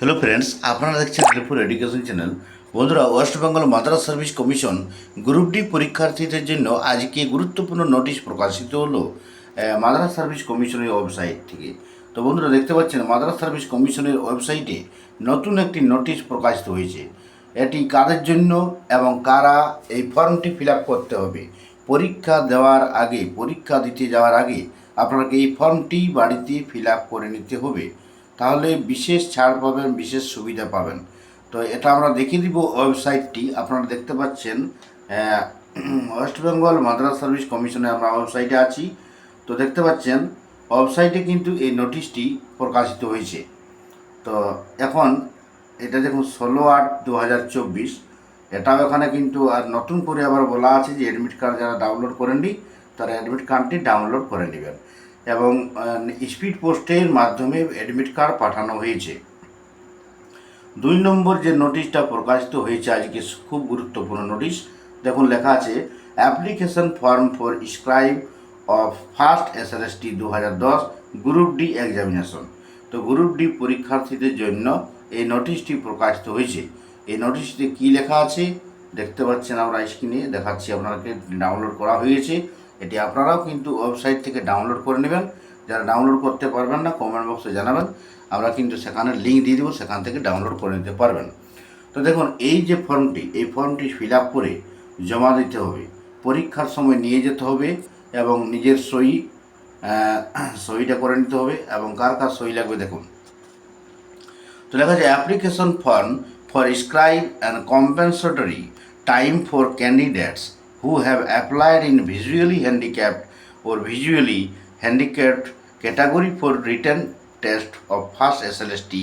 Hello friends আপনারা দেখছেন Alipur education channel বন্ধুরা West Bengal Madrasah service commission group D পরীক্ষার্থীদের জন্য আজকে গুরুত্বপূর্ণ নোটিশ প্রকাশিত হলো মাদ্রাস সার্ভিস কমিশনের ওয়েবসাইট থেকে। তো বন্ধুরা, দেখতে পাচ্ছেন মাদ্রাস সার্ভিস কমিশনের ওয়েবসাইটে নতুন একটি নোটিশ প্রকাশিত হয়েছে। এটি কাদের জন্য এবং কারা এই ফর্মটি ফিল করতে হবে? পরীক্ষা দেওয়ার আগে, পরীক্ষা দিতে যাওয়ার আগে আপনাকে এই ফর্মটি বাড়িতে ফিল করে নিতে হবে। তাহলে বিশেষ ছাড় পাবেন, বিশেষ সুবিধা পাবেন। তো এটা আমরা দেখিয়ে দিব ওয়েবসাইটটি। আপনারা দেখতে পাচ্ছেন ওয়েস্ট বেঙ্গল মাদ্রাস সার্ভিস কমিশনে আমরা ওয়েবসাইটে আছি। তো দেখতে পাচ্ছেন, ওয়েবসাইটে কিন্তু এই নোটিশটি প্রকাশিত হয়েছে। তো এখন, এটা দেখুন, ষোলো আট দু হাজার চব্বিশ। এটাও এখানে কিন্তু আর নতুন করে আবার বলা আছে যে অ্যাডমিট কার্ড যারা ডাউনলোড করেননি, তারা অ্যাডমিট কার্ডটি ডাউনলোড করে নেবেন। এবং স্পিড পোস্টের মাধ্যমে অ্যাডমিট কার্ড পাঠানো হয়েছে। দুই নম্বর যে নোটিশটা প্রকাশিত হয়েছে, আজকে খুব গুরুত্বপূর্ণ নোটিশ। দেখুন, লেখা আছে, application form for scribe of first S L S T দু হাজার দশ, গ্রুপ ডি এক্সামিনেশন। তো গ্রুপ ডি পরীক্ষার্থীদের জন্য এই নোটিশটি প্রকাশিত হয়েছে। এই নোটিশটিতে কী লেখা আছে, দেখতে পাচ্ছেন আমরা স্ক্রিনে, দেখাচ্ছি আপনাকে ডাউনলোড করা হয়েছে। এটি আপনারাও কিন্তু ওয়েবসাইট থেকে ডাউনলোড করে নেবেন। যারা ডাউনলোড করতে পারবেন না কমেন্ট বক্সে জানাবেন। আমরা কিন্তু সেখানে লিঙ্ক দিয়ে দেবো, সেখান থেকে ডাউনলোড করে নিতে পারবেন। তো দেখুন, এই যে ফর্মটি, এই ফর্মটি ফিল আপ করে জমা দিতে হবে। পরীক্ষার সময় নিয়ে যেতে হবে এবং নিজের সই সইটা করে নিতে হবে এবং কার কার সই লাগবে দেখুন। তো লেখা আছে application form for scribe and compensatory time for candidates applied in visually handicapped or visually handicapped category for written test of first S L S T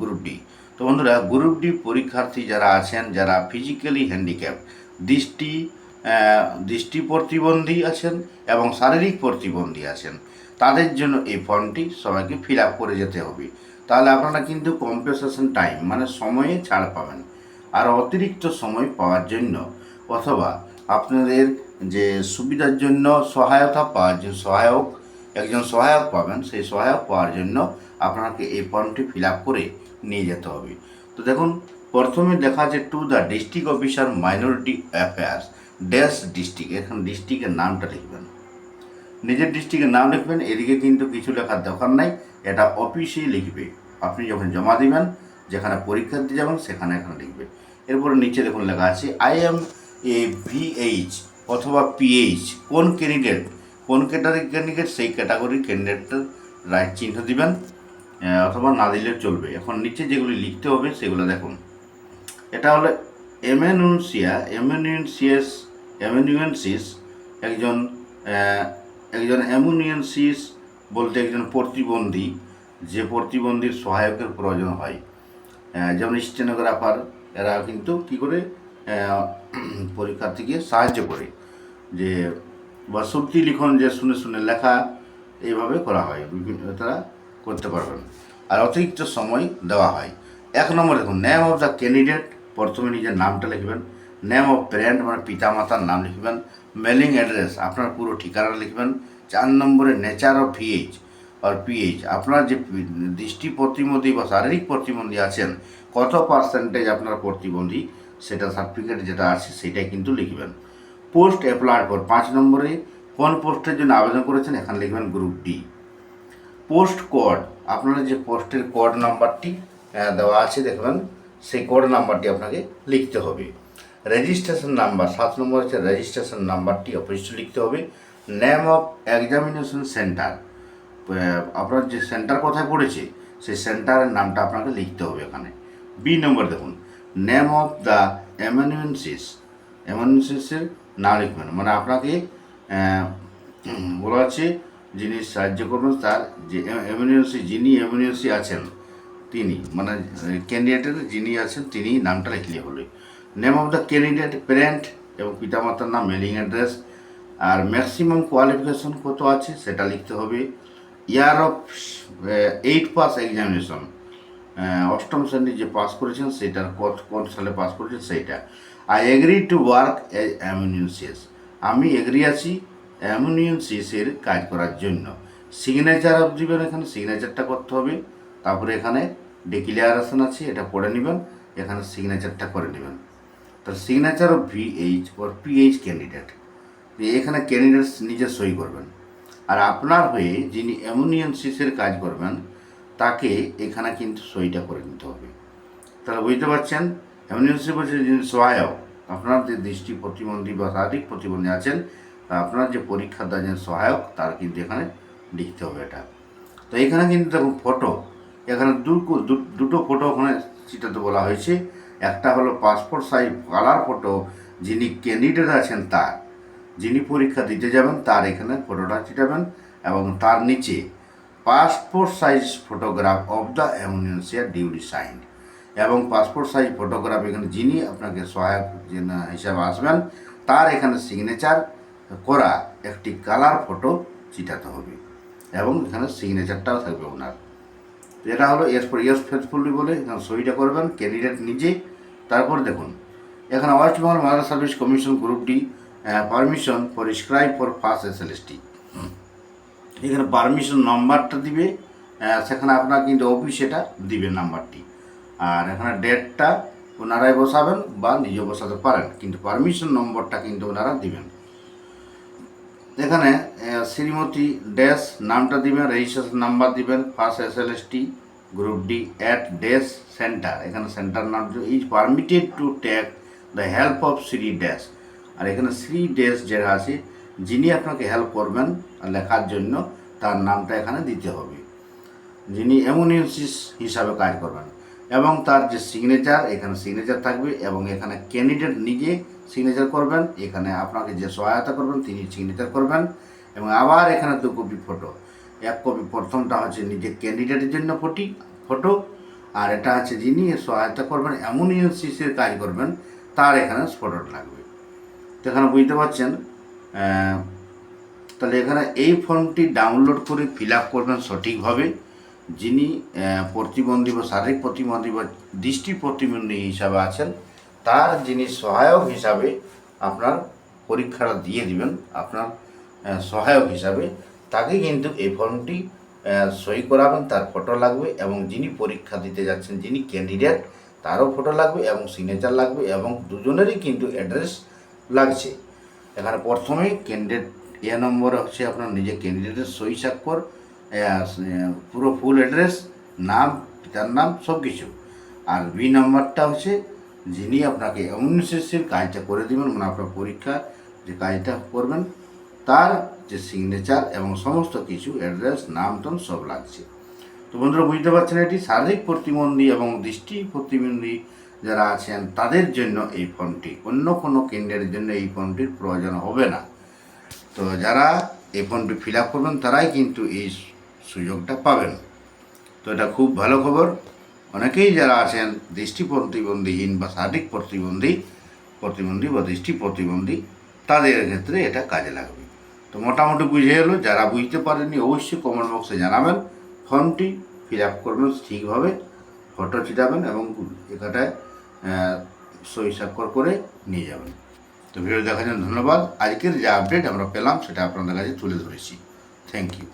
group D তো বন্ধুরা গ্রুপ ডি পরীক্ষার্থী যারা আছেন যারা ফিজিক্যালি হ্যান্ডিক্যাপ দৃষ্টি আহ, দৃষ্টি প্রতিবন্ধী আছেন এবং শারীরিক প্রতিবন্ধী আছেন তাদের জন্য এই ফর্মটি সবাইকে ফিল আপ করে যেতে হবে। তাহলে আপনারা কিন্তু কম্পেনসেশন টাইম মানে সময়ে ছাড় পাবেন আর অতিরিক্ত সময় পাওয়ার জন্য অথবা আপনাদের যে সুবিধার জন্য সহায়তা পাওয়ার জন্য সহায়ক, একজন সহায়ক পাবেন, সেই সহায়ক পাওয়ার জন্য আপনাকে এই ফর্মটি ফিল করে নিয়ে যেতে হবে। তো দেখুন, প্রথমে দেখা আছে to the district officer minority affairs dash district এখানে ডিস্ট্রিক্টের নামটা লিখবেন। নিজের ডিস্ট্রিক্টের নাম লিখবেন, এদিকে কিন্তু কিছু লেখার দরকার নাই, এটা অফিসেই লিখবে। আপনি যখন জমা দিবেন, যেখানে পরীক্ষা দিতে যাবেন, সেখানে এখানে লিখবে। এরপরে নিচে দেখুন লেখা আছে আই এম এ ভিএইচ অথবা পিএইচ কোন ক্যান্ডিডেট কোন ক্যাটাগরি ক্যান্ডিডেট সেই ক্যাটাগরির ক্যান্ডিডেটটার রাইট চিহ্ন দিবেন অথবা না দিলে চলবে। এখন নিচে যেগুলি লিখতে হবে, সেগুলো দেখুন। এটা হলো এমেনুন্সিয়া এমেনুয়েন্সিয়াস এমেনুয়েন্সিস, একজন একজন এমুনিয়েন্সিস বলতে একজন প্রতিবন্ধী, যে প্রতিবন্ধীর সহায়কের প্রয়োজন হয়। যেমন স্টেনোগ্রাফার, এরা কিন্তু কি করে পরীক্ষার্থীকে সাহায্য করে যে বা সত্যি লিখন যে শুনে শুনে লেখা এইভাবে করা হয়, বিভিন্ন তারা করতে পারবেন। আর অতিরিক্ত সময় দেওয়া হয়। এক নম্বর দেখুন নেম অফ দ্য ক্যান্ডিডেট প্রথমে নিজের নামটা লিখবেন নেম অফ প্যারেন্ট মানে পিতামাতার নাম লিখবেন মেলিং অ্যাড্রেস আপনার পুরো ঠিকানা লিখবেন, চার নম্বরে নেচার অফ ভিএইচ আর পিএইচ আপনার যে দৃষ্টি প্রতিবন্ধী বা শারীরিক প্রতিবন্ধী আছেন, কত পার্সেন্টেজ আপনার প্রতিবন্ধী সেটা সার্টিফিকেট যেটা আছে সেটাই কিন্তু লিখবেন। পোস্ট অ্যাপ্লাই ফর পাঁচ নম্বরে, কোন পোস্টের জন্য আবেদন করেছেন? এখানে লিখবেন গ্রুপ ডি পোস্ট কোড আপনার যে পোস্টের কোড নাম্বারটি দেওয়া আছে, দেখবেন, সেই কোড নাম্বারটি আপনাকে লিখতে হবে। রেজিস্ট্রেশন নাম্বার সাত নম্বর হচ্ছে রেজিস্ট্রেশন নাম্বারটি অবশ্যই লিখতে হবে। নেম অফ এক্সামিনেশন সেন্টার আপনার যে সেন্টার কোথায় পড়েছে, সেই সেন্টারের নামটা আপনাকে লিখতে হবে এখানে। বি নম্বর দেখুন। নেম অফ দ্য এমানুয়েন্সিস এমানুয়েন্সিসের নাম লিখবেন। মানে আপনাকে বলা আছে, যিনি সাহায্য করবেন তার যে এমানুয়েন্সি যিনি এমানুয়েন্সি আছেন, তিনি মানে ক্যান্ডিডেটের যিনি আছেন, তিনি নামটা লিখলে হলো। Name of the candidate parent এবং পিতামাতার নাম মেলিং অ্যাড্রেস আর ম্যাক্সিমাম কোয়ালিফিকেশন কত আছে, সেটা লিখতে হবে। Year of eight pass examination অষ্টম শ্রেণি যে পাস করেছেন সেটার কত কোন সালে পাস করেছেন সেইটা। I agree to work as amanuensis আমি এগ্রি আছি অ্যামিনিউসিয়াসের কাজ করার জন্য। সিগনেচার অফ দিবেন এখানে সিগনেচারটা করতে হবে। তারপরে এখানে ডিক্লিয়ারেশন আছে, এটা পড়ে নেবেন। এখানে সিগনেচারটা করে নেবেন। তো signature of VH or PH candidate এখানে ক্যান্ডিডেট নিজে সই করবেন। আর আপনার হয়ে যিনি অ্যামোনিয়ানসিসের কাজ করবেন তাকে এখানে কিন্তু সইটা করে নিতে হবে। তাহলে বুঝতে পারছেন? অ্যামোনিয়ানসিস বলছে যিনি সহায়ক, আপনার যে দৃষ্টি প্রতিবন্ধী বা শারীরিক প্রতিবন্ধী আছেন, আপনার যে পরীক্ষা দেওয়ার যে সহায়ক, তার কিন্তু এখানে লিখতে হবে এটা। তো এখানে কিন্তু দেখুন ফটো এখানে দুটো ফটো ওখানে চিটাতে বলা হয়েছে। একটা হলো পাসপোর্ট সাইজ কালার ফটো যিনি ক্যান্ডিডেট আছেন তার। যিনি পরীক্ষা দিতে যাবেন, তার এখানে ফটোটা চিটাবেন এবং তার নিচে passport size photograph of the অ্যামোনিয়ান্সিয়ার duly sign এবং পাসপোর্ট সাইজ ফটোগ্রাফ এখানে যিনি আপনাকে সহায়ক হিসাবে আসবেন, তার এখানে সিগনেচার করা একটি কালার ফটো চিটাতে হবে। এবং এখানে সিগনেচারটাও থাকবে ওনার। এটা হলো এস ফর ইয়েস ফেথফুলি বলে এখানে সইটা করবেন ক্যান্ডিডেট নিজে। তারপর দেখুন, এখানে West Bengal Madrasah service commission গ্রুপটি permission for scribe for first S L S T এখানে পারমিশন নাম্বারটা দিবে সেখানে আপনার কিন্তু অফিস এটা দিবে নাম্বারটি আর এখানে ডেটটা ওনারাই বসাবেন বা নিজে বসাতে পারেন, কিন্তু পারমিশন নম্বরটা কিন্তু ওনারা দিবেন। এখানে শ্রীমতী ড্যাশ নামটা দিবেন রেজিস্ট্রেশন নাম্বার দিবেন first S L S T group D at dash centre এখানে সেন্টার নাম is permitted to take the help of Shri dash আর এখানে শ্রী ড্যাশ যেটা আছে যিনি আপনাকে হেল্প করবেন লেখার জন্য, তার নামটা এখানে দিতে হবে। যিনি অ্যামোনিয়াসিস হিসাবে কাজ করবেন। এবং তার যে সিগনেচার এখানে সিগনেচার থাকবে এবং এখানে ক্যান্ডিডেট নিজে সিগনেচার করবেন। এখানে আপনাকে যে সহায়তা করবেন, তিনি সিগনেচার করবেন। এবং আবার এখানে দু কপি ফটো এক কপি প্রথমটা হচ্ছে নিজে ক্যান্ডিডেটের জন্য ফটি ফটো আর এটা হচ্ছে যিনি সহায়তা করবেন অ্যামোনিয়াসিসের কাজ করবেন, তার এখানে ফটোটা লাগবে। তো এখানে বুঝতে পারছেন? তাহলে এখানে এই ফর্মটি ডাউনলোড করে ফিল আপ করবেন সঠিকভাবে। যিনি প্রতিবন্ধী বা শারীরিক প্রতিবন্ধী বা দৃষ্টি প্রতিবন্ধী হিসাবে আছেন, তার যিনি সহায়ক হিসাবে আপনার পরীক্ষাটা দিয়ে দিবেন, আপনার সহায়ক হিসাবে, তাকে কিন্তু এই ফর্মটি সই করাবেন, তার ফটো লাগবে এবং যিনি পরীক্ষা দিতে যাচ্ছেন, যিনি ক্যান্ডিডেট তারও ফটো লাগবে এবং সিগনেচার লাগবে এবং দুজনেরই কিন্তু অ্যাড্রেস লাগছে। এখানে প্রথমেই ক্যান্ডিডেট এ নম্বরে হচ্ছে আপনার নিজের ক্যান্ডিডেটের সই স্বাক্ষর পুরো ফুল অ্যাড্রেস নাম, পিতার নাম সব কিছু আর বি নম্বরটা হচ্ছে যিনি আপনাকে এমনিসিসির কাজটা করে দেবেন মানে আপনার পরীক্ষা যে কাজটা করবেন, তার যে সিগনেচার এবং সমস্ত কিছু অ্যাড্রেস নাম টাম সব লাগছে। তো বন্ধুরা, বুঝতে পারছেন এটি? শারীরিক প্রতিবন্ধী এবং দৃষ্টি প্রতিবন্ধী যারা আছেন, তাদের জন্য এই ফর্মটি অন্য কোনো কেন্দ্রের জন্য এই ফর্মটির প্রয়োজন হবে না। তো যারা এই ফর্মটি ফিল আপ করবেন, তারাই কিন্তু এই সুযোগটা পাবেন। তো এটা খুব ভালো খবর। অনেকেই যারা আছেন, দৃষ্টি প্রতিবন্ধীহীন বা শারীরিক প্রতিবন্ধী প্রতিবন্ধী বা দৃষ্টি প্রতিবন্ধী, তাদের ক্ষেত্রে এটা কাজে লাগবে। তো মোটামুটি বুঝে এলো, যারা বুঝতে পারেননি, অবশ্যই কমেন্ট বক্সে জানাবেন। ফর্মটি ফিল আপ করবেন ঠিকভাবে। ফটো ছিটাবেন এবং এখানটায় সই স্বাক্ষর করে নিয়ে যাবেন। তো ভিডিও দেখার জন্য ধন্যবাদ। আজকের যে আপডেট আমরা পেলাম, সেটা আপনাদের কাছে তুলে ধরেছি। Thank you